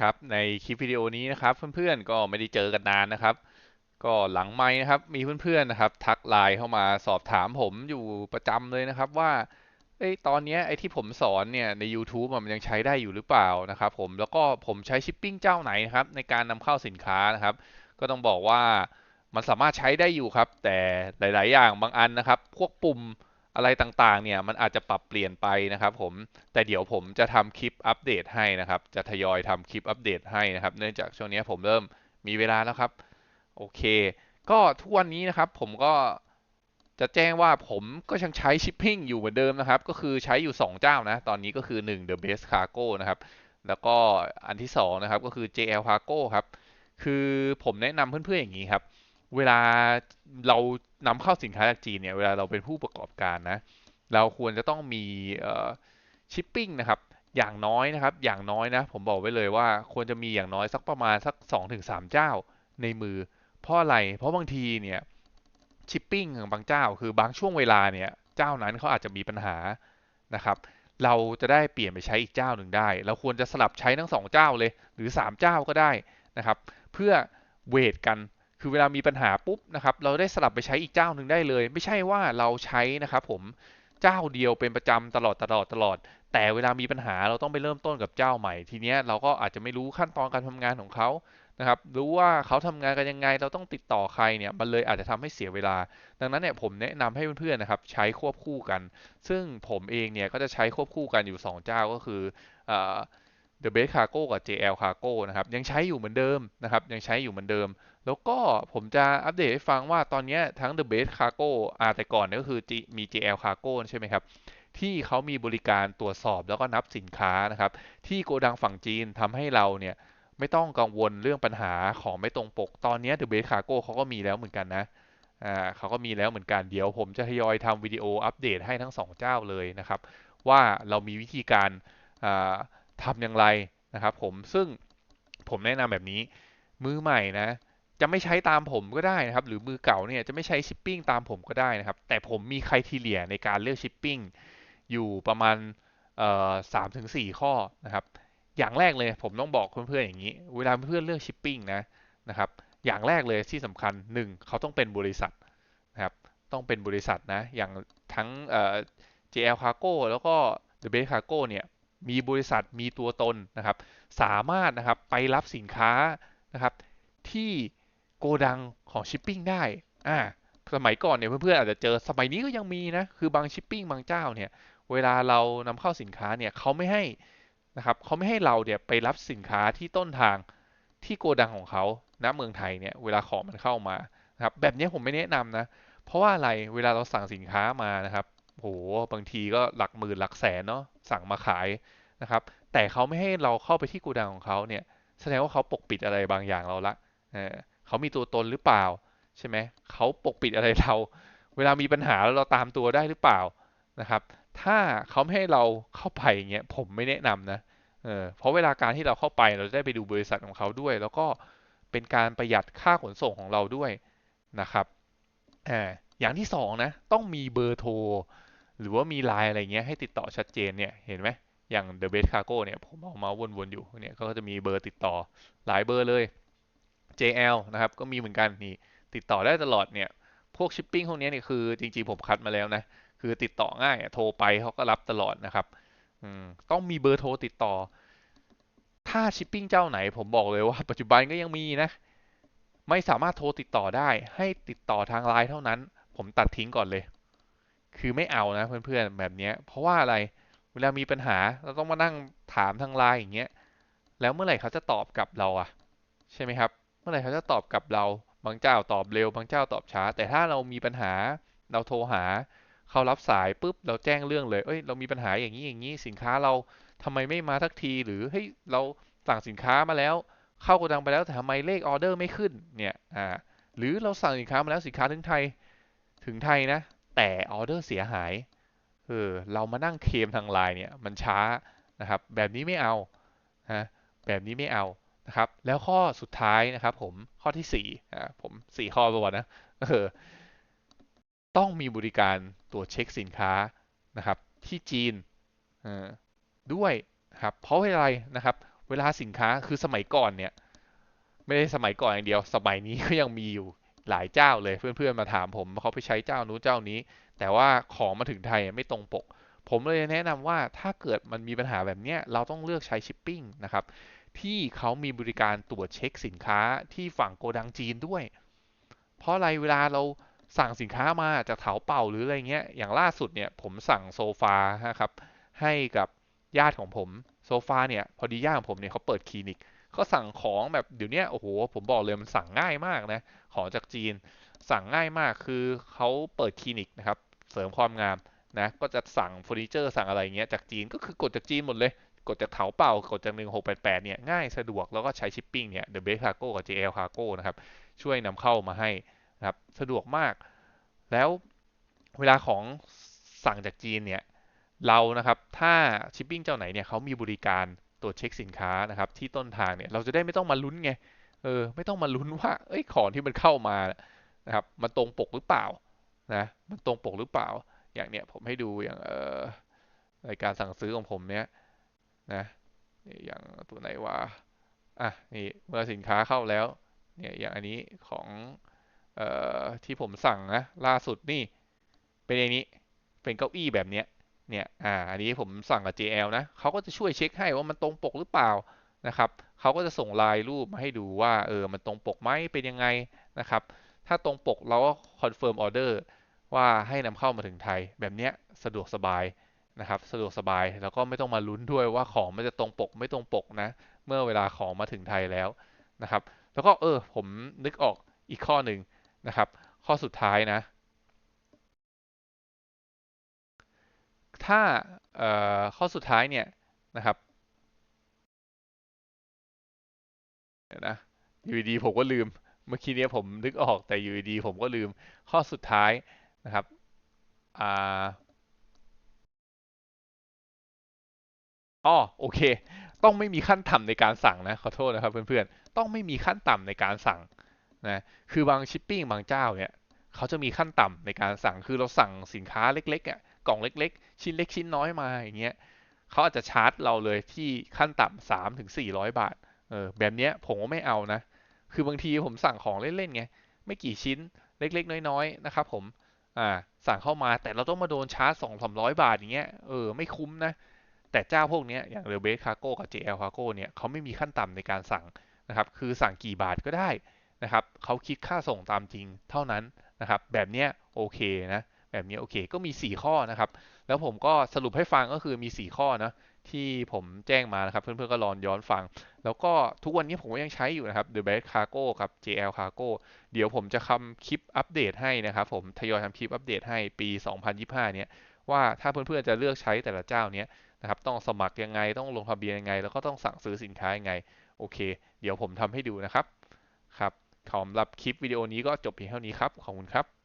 ครับในคลิปวิดีโอนี้นะครับเพื่อนๆก็ไม่ได้เจอกันนานนะครับ ก็หลังไมค์นะครับมีเพื่อนๆนะครับทักไลน์เข้ามาสอบถามผมอยู่ประจำเลยนะครับว่าเอ้ตอนนี้ไอ้ที่ผมสอนเนี่ยใน YouTube มันยังใช้ได้อยู่หรือเปล่านะครับผมแล้วก็ผมใช้ชิปปิ้งเจ้าไหนนะครับในการนำเข้าสินค้านะครับ ก็ต้องบอกว่ามันสามารถใช้ได้อยู่ครับ แต่หลาย ๆ อย่างบางอันนะครับ พวกปุ่ม อะไรต่างๆ เนี่ยมันอาจจะปรับเปลี่ยนไปนะครับผม แต่เดี๋ยวผมจะทำคลิปอัปเดตให้นะครับ จะทยอยทำคลิปอัปเดตให้นะครับ เนื่องจากช่วงนี้ผมเริ่มมีเวลาแล้วครับ โอเค ก็ทุกวันนี้นะครับผมก็จะแจ้งว่าผมก็ยังใช้ชิปปิ้งอยู่เหมือนเดิมนะครับ ก็คือใช้อยู่ 2 เจ้านะ ตอนนี้ก็คือ 1 The Best Cargo นะครับ แล้วก็อันที่ 2 นะครับ ก็คือ JL Cargo ครับ คือผมแนะนำเพื่อนๆอย่างนี้ครับ เวลาเรานำเข้าสินค้าจากจีนเนี่ยเวลาเราเป็นผู้ประกอบการนะเราควรจะต้องมีชิปปิ้งนะครับอย่างน้อยนะครับ อย่างน้อยนะ ผมบอกไว้เลยว่าควรจะมีอย่างน้อยสักประมาณสัก 2-3 เจ้าในมือ เพราะอะไร เพราะบางทีเนี่ยชิปปิ้งของบางเจ้า คือบางช่วงเวลาเนี่ยเจ้านั้นเขาอาจจะมีปัญหานะครับ เราจะได้เปลี่ยนไปใช้อีกเจ้าหนึ่งได้ เราควรจะสลับใช้ทั้งสองเจ้าเลย หรือ 3 เจ้าก็ได้นะครับ เพื่อเวทกัน คือเวลามีปัญหาปุ๊บนะครับ เราได้สลับไปใช้อีกเจ้าหนึ่งได้เลย ไม่ใช่ว่าเราใช้นะครับผมเจ้าเดียวเป็นประจำตลอดตลอดตลอด แต่เวลามีปัญหาเราต้องไปเริ่มต้นกับเจ้าใหม่ ทีเนี้ยเราก็อาจจะไม่รู้ขั้นตอนการทำงานของเขานะครับรู้ว่าเขาทำงานกันยังไงเราต้องติดต่อใครเนี่ยมันเลยอาจจะทำให้เสียเวลา ดังนั้นเนี่ยผมแนะนำให้เพื่อนๆนะครับใช้ควบคู่กัน ซึ่งผมเองเนี่ยก็จะใช้ควบคู่กันอยู่ 2 เจ้าก็คือ The Best Cargo กับ JL Cargo นะครับยังใช้อยู่เหมือนเดิมนะครับยังใช้อยู่เหมือนเดิม แล้วก็ผมจะอัปเดตให้ฟังว่าตอนนี้ทั้ง The Best Cargo อ่าแต่ก่อนก็คือมี JL Cargo ใช่ไหมครับที่เขามีบริการตรวจสอบแล้วก็นับสินค้านะครับที่โกดังฝั่งจีนทำให้เราเนี่ยไม่ต้องกังวลเรื่องปัญหาของไม่ตรงปก ตอนนี้ The Best Cargo เขาก็มีแล้วเหมือนกันนะอ่าเขาก็มีแล้วเหมือนกันเดี๋ยว ผมจะทยอยทำวิดีโออัปเดตให้ทั้ง 2 เจ้าเลยนะครับว่าเรามีวิธีการอ่า ทำอย่างไรนะครับผมซึ่งผมแนะนำแบบนี้มือใหม่นะจะไม่ใช้ตามผมก็ได้นะครับ หรือมือเก่าเนี่ยจะไม่ใช้ชิปปิ้งตามผมก็ได้นะครับ แต่ผมมีครทีเลียในการเลือกชิปปิ้งอยู่ประมาณสามถึงสี่ข้อนะครับ อย่างแรกเลยผมต้องบอกเพื่อนๆอย่างนี้ เวลาเพื่อนเลือกชิปปิ้งนะนะครับ อย่างแรกเลยที่สำคัญหนึ่งเขาต้องเป็นบริษัทนะครับ ต้องเป็นบริษัทนะ อย่างทั้ง JL Cargo แล้วก็ The Best Cargo เนี่ย มีบริษัทมีตัวตนนะครับ สามารถนะครับไปรับสินค้านะครับ ที่โกดังของชิปปิ้งได้อ่าสมัยก่อนเนี่ยเพื่อนๆอาจจะเจอสมัยนี้ก็ยังมีนะคือบางชิปปิ้งบางเจ้าเนี่ยเวลาเรานำเข้าสินค้าเนี่ยเขาไม่ให้นะครับเขาไม่ให้เราเนี่ยไปรับสินค้าที่ต้นทางที่โกดังของเขาณเมืองไทยเนี่ยเวลาของมันเข้ามานะครับแบบนี้ผมไม่แนะนำนะ เพราะว่าอะไรเวลาเราสั่งสินค้ามานะครับโหบางทีก็หลักหมื่นหลักแสนเนาะ สั่งมาขายนะครับ แต่เขาไม่ให้เราเข้าไปที่กูดังของเขาเนี่ย แสดงว่าเขาปกปิดอะไรบางอย่างเราละเเขามีตัวตนหรือเปล่าใช่ไหมเขาปกปิดอะไรเรา เวลามีปัญหาแล้วเราตามตัวได้หรือเปล่านะครับ ถ้าเขาไม่ให้เราเข้าไปเงี้ยผมไม่แนะนำนะเเพราะเวลาการที่เราเข้าไปเราได้ไปดูบริษัทของเขาด้วย แล้วก็เป็นการประหยัดค่าขนส่งของเราด้วยนะครับออย่างที่สองนะต้องมีเบอร์โทร หรือว่ามีไลน์อะไรเงี้ยให้ติดต่อชัดเจนเนี่ยเห็นไหมอย่าง The Best Cargo เนี่ยผมเอามาวนๆอยู่เนี่ยก็จะมีเบอร์ติดต่อหลายเบอร์เลย JL นะครับก็มีเหมือนกันนี่ติดต่อได้ตลอดเนี่ยพวกชิปปิ้งพวกนี้เนี่ยคือจริงๆผมคัดมาแล้วนะคือติดต่อง่ายโทรไปเขาก็รับตลอดนะครับต้องมีเบอร์โทรติดต่อ ถ้าชิปปิ้งเจ้าไหนผมบอกเลยว่าปัจจุบันก็ยังมีนะ ไม่สามารถโทรติดต่อได้ ให้ติดต่อทางไลน์เท่านั้น ผมตัดทิ้งก่อนเลย คือไม่เอานะเพื่อนๆแบบนี้เพราะว่าอะไรเวลามีปัญหาเราต้องมานั่งถามทางไลน์อย่างเงี้ยแล้วเมื่อไหร่เขาจะตอบกลับเราอะใช่ไหมครับ เมื่อไหร่เขาจะตอบกลับเรา บางเจ้าตอบเร็ว บางเจ้าตอบช้า แต่ถ้าเรามีปัญหาเราโทรหา เขารับสายปุ๊บเราแจ้งเรื่องเลยเอ้ยเรามีปัญหาอย่างนี้อย่างนี้สินค้าเราทำไมไม่มาสักทีหรือเฮ้ยเราสั่งสินค้ามาแล้ว เข้าโกดังไปแล้วแต่ทำไมเลขออเดอร์ไม่ขึ้นเนี่ยอ่าหรือเราสั่งสินค้ามาแล้วสินค้าถึงไทยถึงไทยนะ แต่ออเดอร์เสียหายเออเรามานั่งเคลมทางไลน์เนี่ยมันช้านะครับแบบนี้ไม่เอาฮะแบบนี้ไม่เอานะครับแล้วข้อสุดท้ายนะครับผมข้อที่สี่อ่าผมสี่ข้อประวัตินะเออต้องมีบริการตรวจเช็คสินค้านะครับที่จีนด้วยครับเพราะอะไรนะครับ เวลาสินค้าคือสมัยก่อนเนี่ย ไม่ได้สมัยก่อนอย่างเดียว สมัยนี้ก็ยังมีอยู่ หลายเจ้าเลยเพื่อนๆมาถามผมเขาไปใช้เจ้านู้นเจ้านี้ แต่ว่าของมาถึงไทยไม่ตรงปก ผมเลยแนะนำว่าถ้าเกิดมันมีปัญหาแบบนี้เราต้องเลือกใช้ชิปปิ้งนะครับที่เขามีบริการตรวจเช็คสินค้าที่ฝั่งโกดังจีนด้วย เพราะอะไรเวลาเราสั่งสินค้ามาจากเถาเป่าหรืออะไรเงี้ยอย่างล่าสุดเนี่ยผมสั่งโซฟาครับให้กับญาติของผมโซฟาเนี่ยพอดีญาติของผมเนี่ยเขาเปิดคลินิก เขาสั่งของแบบเดี๋ยวนี้โอ้โหผมบอกเลยมันสั่งง่ายมากนะของจากจีนสั่งง่ายมากคือเขาเปิดคลินิกนะครับเสริมความงามนะก็จะสั่งเฟอร์นิเจอร์สั่งอะไรเงี้ยจากจีนก็คือกดจากจีนหมดเลยกดจากเถาเป่ากดจาก 1688 เนี่ย ง่ายสะดวกแล้วก็ใช้ชิปปิ้งเนี่ย The Best Cargo กับ JL Cargo นะครับ ช่วยนำเข้ามาให้นะครับ สะดวกมาก แล้วเวลาของสั่งจากจีนเนี่ย เรานะครับ ถ้าชิปปิ้งเจ้าไหนเนี่ยเขามีบริการ ตรวจเช็คสินค้านะครับ ที่ต้นทางเนี่ยเราจะได้ไม่ต้องมาลุ้นไงเออไม่ต้องมาลุ้นว่าเอ้ยของที่มันเข้ามานะครับมันตรงปกหรือเปล่านะมันตรงปกหรือเปล่า อย่างเนี้ยผมให้ดูอย่างเออในการสั่งซื้อของผมเนี่ยนะอย่างตัวไหนว่าอะนี่เมื่อสินค้าเข้าแล้วเนี่ยอย่างอันนี้ของเอ่อที่ผมสั่งนะล่าสุดนี่เป็นอย่างนี้เป็นเก้าอี้แบบเนี้ย เนี่ย อ่า อันนี้ผมสั่งกับ JL นะเขาก็จะช่วยเช็คให้ว่ามันตรงปกหรือเปล่านะครับเขาก็จะส่งลายรูปมาให้ดูว่า เออ มันตรงปกไหมเป็นยังไงนะครับ ถ้าตรงปกเราก็คอนเฟิร์มออเดอร์ว่าให้นำเข้ามาถึงไทย แบบเนี้ยสะดวกสบายนะครับ สะดวกสบาย แล้วก็ไม่ต้องมาลุ้นด้วยว่าของมันจะตรงปกไม่ตรงปกนะ เมื่อเวลาของมาถึงไทยแล้วนะครับ แล้วก็เออ ผมนึกออกอีกข้อหนึ่งนะครับ ข้อสุดท้ายนะ ถ้าข้อสุดท้ายเนี่ยนะครับเดี๋ยวนะอยู่ดีผมก็ลืม เมื่อกี้เนี้ผมนึกออกแต่อยู่ดีผมก็ลืมข้อสุดท้ายนะครับอ่าอ๋อโอเค ต้องไม่มีขั้นต่ำในการสั่งนะขอโทษนะครับเพื่อนๆต้องไม่มีขั้นต่ำในการสั่งนะคือบางชิปปิ้งบางเจ้าเนี่ยเขาจะมีขั้นต่ำในการสั่งคือเราสั่งสินค้าเล็กๆอะ กล่องเล็ก ๆ ชิ้นเล็กชิ้นน้อยมาอย่างเงี้ยเขาอาจจะชาร์จเราเลยที่ขั้นต่ำสามถึงสี่ร้อยบาทเออแบบเนี้ยผมก็ไม่เอานะ คือบางทีผมสั่งของเล่นๆไงไม่กี่ชิ้นเล็กๆ น้อยๆนะครับผมอ่าสั่งเข้ามาแต่เราต้องมาโดนชาร์จสองสามร้อยบาทอย่างเงี้ยเออไม่คุ้มนะ แต่เจ้าพวกเนี้ยอย่างเรเบสคาโก้กับ JL Cargo เนี่ยเขาไม่มีขั้นต่ำในการสั่งนะครับคือสั่งกี่บาทก็ได้นะครับเขาคิดค่าส่งตามจริงเท่านั้นนะครับแบบเนี้ยโอเคนะ แบบนี้โอเค ก็มี 4 ข้อนะครับ แล้วผมก็สรุปให้ฟังก็คือมี 4 ข้อนะที่ผมแจ้งมานะครับ เพื่อนๆก็ลองย้อนฟัง แล้วก็ทุกวันนี้ผมก็ยังใช้อยู่นะครับ The Best Cargo กับ JL Cargo เดี๋ยวผมจะทำคลิปอัปเดตให้นะครับ ผมทยอยทำคลิปอัปเดตให้ปี 2025 เนี้ยว่าถ้าเพื่อนๆจะเลือกใช้แต่ละเจ้าเนี้ยนะครับต้องสมัครยังไงต้องลงทะเบียนยังไง แล้วก็ต้องสั่งซื้อสินค้ายังไง โอเค เดี๋ยวผมทำให้ดูนะครับครับสำหรับคลิปวิดีโอนี้ก็จบเพียงเท่านี้ครับขอบคุณครับ